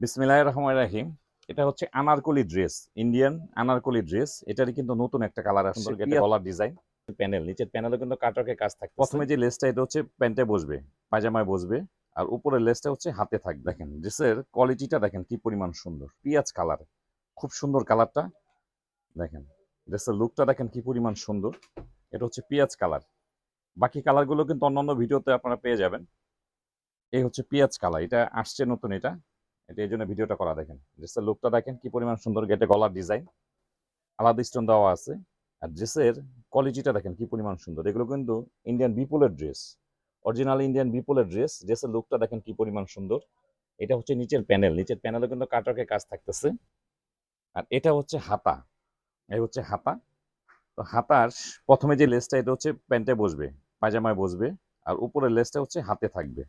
বিসমিল্লাহ রহমান রাহিম। এটা হচ্ছে Anarkali dress Indian Anarkali dress. এটারই কিন্তু নতুন একটা কালার আসছে এটা গলার ডিজাইন। প্যানেল নিচের প্যানেলে কিন্তু কাটওয়ার্কের কাজ থাকে প্রথমে যে লেসটা এটা হচ্ছে প্যান্টে বসবে পায়জামায় বসবে আর উপরের লেসটা হচ্ছে হাতে থাকবে দেখেন ড্রেসের কোয়ালিটিটা দেখেন কি পরিমাণ সুন্দর। পিঁয়াজ কালার খুব সুন্দর কালারটা। দেখেন ড্রেসের লুকটা দেখেন কি পরিমাণ সুন্দর। এটা হচ্ছে পিঁয়াজ কালার। বাকি কালারগুলো কিন্তু অন্যান্য ভিডিওতে আপনারা পেয়ে যাবেন। এই হচ্ছে পিঁয়াজ কালার এটা আসছে নতুন এটা। এটা এই জন্য ভিডিওটা করা দেখেন। ড্রেসের লুকটা দেখেন, কি পরিমাণ সুন্দর গেটে গলার ডিজাইন আলাদা স্টোন দেওয়া আছে। আর ড্রেসের কোয়ালিটিটা দেখেন, কি পরিমাণ সুন্দর। এগুলো কিন্তু ইন্ডিয়ান বিপুলের ড্রেস অরিজিনাল ইন্ডিয়ান বিপুলের ড্রেস ড্রেসের লুকটা দেখেন, কি পরিমাণ সুন্দর। এটা হচ্ছে নিচের প্যানেল নিচের প্যানেলে কিন্তু কাটওয়ার্কের কাজ থাকতেছে। আর এটা হচ্ছে হাতা। এই হচ্ছে হাতা। তো হাতার প্রথমে যে লেসটা এটা হচ্ছে প্যান্টে বসবে, পায়জামায় বসবে। আর উপরের লেসটা হচ্ছে হাতে থাকবে।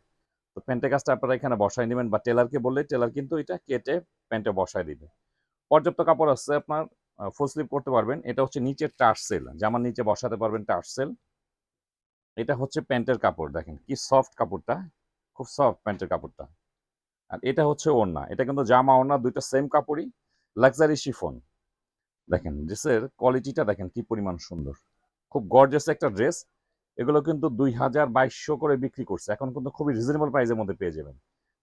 তো প্যান্টের কাজটা আপনারা এখানে বসায় নেবেন বা টেলারকে বললে টেলার কিন্তু এটা কেটে প্যান্টে বসায় দিবে। পর্যাপ্ত কাপড় আছে আপনার ফুল স্লিপ করতে পারবেন। এটা হচ্ছে নিচের টার্সেল, জামার নিচে বসাতে পারবেন টার্সেল। এটা হচ্ছে প্যান্টের কাপড়, দেখেন কি সফট কাপড়টা, খুব সফট প্যান্টের কাপড়টা। আর এটা হচ্ছে ওড়না, এটা কিন্তু জামা ওড়না, দুইটা সেম কাপড়ই লাক্সারি শিফন দেখেন ড্রেসের কোয়ালিটিটা দেখেন কি পরিমাণ সুন্দর। খুব গর্জাস একটা ড্রেস এগুলো কিন্তু দুই হাজার বাইশশো করে বিক্রি করছে। এখন কিন্তু খুবই রিজনেবল প্রাইসের মধ্যে পেয়ে যাবেন।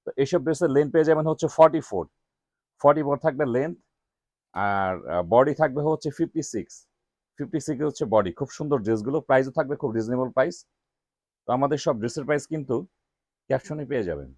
তো এইসব ড্রেসের লেন্থ পেয়ে যাবেন হচ্ছে ফর্টি ফোর ফর্টি ফোর থাকবে লেন্থ আর বডি থাকবে হচ্ছে ফিফটি সিক্স ফিফটি সিক্স হচ্ছে বডি খুব সুন্দর ড্রেসগুলো প্রাইসও থাকবে খুব রিজনেবল প্রাইস তো আমাদের সব ড্রেসের প্রাইস কিন্তু ক্যাপশনে পেয়ে যাবেন।